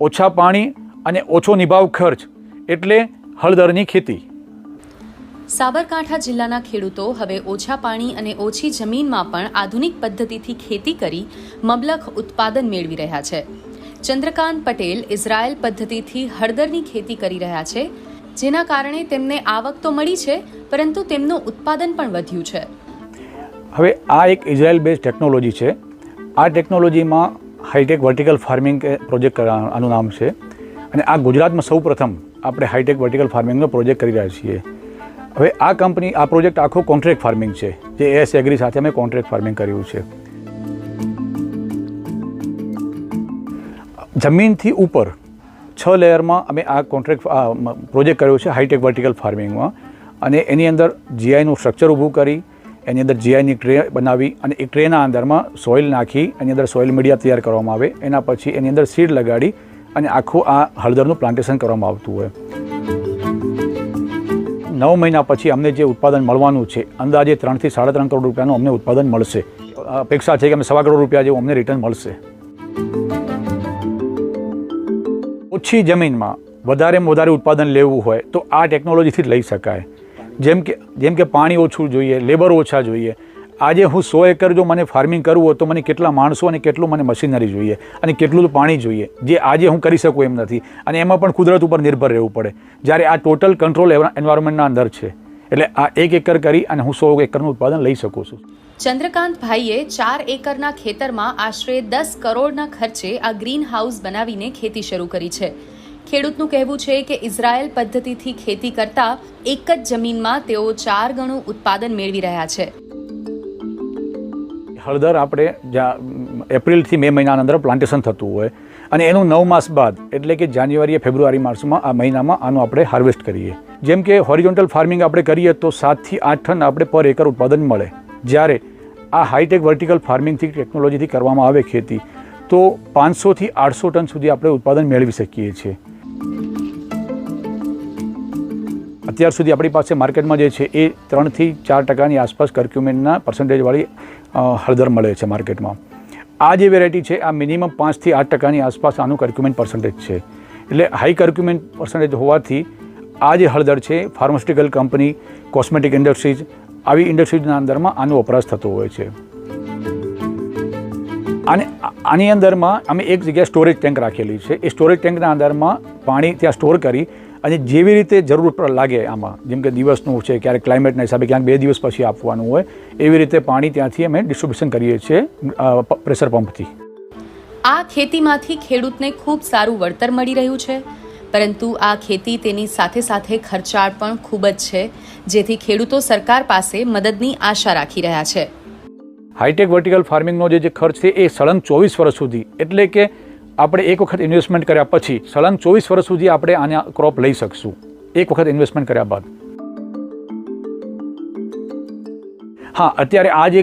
ઓછા પાણી અને ઓછો નિભાવ ખર્ચ એટલે હળદરની ખેતી. સાબરકાંઠા જિલ્લાના ખેડૂતો હવે ઓછા પાણી અને ઓછી જમીનમાં પણ આધુનિક પદ્ધતિથી ખેતી કરી મબલખ ઉત્પાદન મેળવી રહ્યા છે. ચંદ્રકાંત પટેલ ઇઝરાયલ પદ્ધતિથી હળદરની ખેતી કરી રહ્યા છે. જેના કારણે તેમને આવક તો મળી છે પરંતુ તેમનું ઉત્પાદન પણ વધ્યું છે. હવે આ એક ઇઝરાયલ બેઝ ટેકનોલોજી છે. આ ટેકનોલોજીમાં હાઈટેક વર્ટિકલ ફાર્મિંગ પ્રોજેક્ટ આનું નામ છે. અને આ ગુજરાતમાં સૌ પ્રથમ આપણે હાઈટેક વર્ટિકલ ફાર્મિંગનો પ્રોજેક્ટ કરી રહ્યા છીએ. હવે આ કંપની, આ પ્રોજેક્ટ આખો કોન્ટ્રાક્ટ ફાર્મિંગ છે, જે એસ એગ્રી સાથે અમે કોન્ટ્રાક્ટ ફાર્મિંગ કર્યું છે. જમીનથી ઉપર છ લેયરમાં અમે આ કોન્ટ્રાક્ટ પ્રોજેક્ટ કર્યો છે હાઈટેક વર્ટિકલ ફાર્મિંગમાં. અને એની અંદર જીઆઈનું સ્ટ્રક્ચર ઊભું કરી એની અંદર જીઆઈની ટ્રે બનાવી અને એ ટ્રેના અંદરમાં સોઇલ નાખી, એની અંદર સોઇલ મીડિયા તૈયાર કરવામાં આવે. એના પછી એની અંદર સીડ લગાડી અને આખું આ હળદરનું પ્લાન્ટેશન કરવામાં આવતું હોય. નવ મહિના પછી અમને જે ઉત્પાદન મળવાનું છે, અંદાજે ત્રણથી સાડા ત્રણ કરોડ રૂપિયાનું અમને ઉત્પાદન મળશે. અપેક્ષા છે કે અમે સવા કરોડ રૂપિયા જેવું અમને રિટર્ન મળશે. ઓછી જમીનમાં વધારેમાં વધારે ઉત્પાદન લેવું હોય તો આ ટેકનોલોજીથી જ લઈ શકાય. જેમ કે જેમ કે પાણી ઓછું જોઈએ લેબર ઓછા જોઈએ. આજે હું સો એકર જો મને ફાર્મિંગ કરવું હોય તો મને કેટલા માણસો અને કેટલું મને મશીનરી જોઈએ અને કેટલું પાણી જોઈએ, જે આજે હું કરી શકું એમ નથી. અને એમાં પણ કુદરત ઉપર નિર્ભર રહેવું પડે. જ્યારે આ ટોટલ કંટ્રોલ એન્વાયરમેન્ટના અંદર છે. એટલે આ એક એકર કરી અને હું સો એકરનું ઉત્પાદન લઈ શકું છું. ચંદ્રકાંત ભાઈએ ચાર એકરના ખેતરમાં આશરે દસ કરોડના ખર્ચે આ ગ્રીન હાઉસ બનાવીને ખેતી શરૂ કરી છે. ખેડૂતનું કહેવું છે કે ઇઝરાયલ પદ્ધતિથી ખેતી કરતા એક જ જમીનમાં તેઓ ચાર ગણું ઉત્પાદન મેળવી રહ્યા છે. હળદર આપણે એપ્રિલથી મે મહિનાના અંદર પ્લાન્ટેશન થતું હોય અને એનું નવ માસ બાદ, એટલે કે જાન્યુઆરી, ફેબ્રુઆરી, માર્ચમાં આ મહિનામાં આનું આપણે હાર્વેસ્ટ કરીએ. જેમ કે હોરિઝોન્ટલ ફાર્મિંગ આપણે કરીએ તો સાતથી આઠ ટન આપણે પર એકર ઉત્પાદન મળે. જ્યારે આ હાઈટેક વર્ટિકલ ફાર્મિંગથી ટેકનોલોજીથી કરવામાં આવે ખેતી, તો પાંચસોથી આઠસો ટન સુધી આપણે ઉત્પાદન મેળવી શકીએ છીએ. અત્યાર સુધી આપણી પાસે માર્કેટમાં જે છે એ ત્રણથી ચાર ટકાની આસપાસ કર્ક્યુમેન્ટના પર્સન્ટેજવાળી હળદર મળે છે માર્કેટમાં. આ જે વેરાયટી છે, આ મિનિમમ પાંચથી આઠ ટકાની આસપાસ આનું કર્ક્યુમેન્ટ પર્સન્ટેજ છે. એટલે હાઈ કર્ક્યુમેન્ટ પર્સન્ટેજ હોવાથી આ જે હળદર છે ફાર્માસ્યુટિકલ કંપની કોસ્મેટિક ઇન્ડસ્ટ્રીઝ આવી ઇન્ડસ્ટ્રીઝના અંદરમાં આનો વપરાશ થતો હોય છે. અને આની અંદરમાં અમે એક જગ્યાએ સ્ટોરેજ ટેન્ક રાખેલી છે. એ સ્ટોરેજ ટેન્કના અંદરમાં પાણી ત્યાં સ્ટોર કરી અને જેવી રીતે જરૂર લાગે આમાં જેમ કે દિવસનું છે ક્યારેક ક્લાઇમેટના હિસાબે ક્યાંક બે દિવસ પછી આપવાનું હોય એવી રીતે પાણી ત્યાંથી અમે ડિસ્ટ્રીબ્યુશન કરીએ છીએ પ્રેશર પંપથી. આ ખેતીમાંથી ખેડૂતને ખૂબ સારું વળતર મળી રહ્યું છે પરંતુ આ ખેતી તેની સાથે સાથે ખર્ચાળ પણ ખૂબ જ છે જેથી ખેડૂતો સરકાર પાસે મદદની આશા રાખી રહ્યા છે. હાઈટેક વર્ટિકલ ફાર્મિંગનો જે ખર્ચ છે એ સળંગ ચોવીસ વર્ષ સુધી. એટલે કે આપણે એક વખત ઇન્વેસ્ટમેન્ટ કર્યા પછી સળંગ ચોવીસ વર્ષ સુધી આપણે આના ક્રોપ લઈ શકશું. એક વખત ઇન્વેસ્ટમેન્ટ કર્યા બાદ. હા, અત્યારે આ જે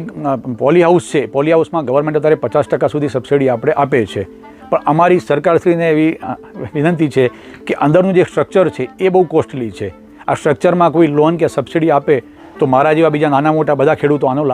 પોલી હાઉસ છે પોલી હાઉસમાં ગવર્મેન્ટ અત્યારે પચાસ ટકા સુધી સબસિડી આપણે આપે છે. પણ અમારી સરકારશ્રીને એવી વિનંતી છે કે અંદરનું જે સ્ટ્રક્ચર છે એ બહુ કોસ્ટલી છે. આ સ્ટ્રક્ચરમાં કોઈ લોન કે સબસિડી આપે તો મારા જેવા બીજા નાના મોટા બધા ખેડૂતો આનો લાભ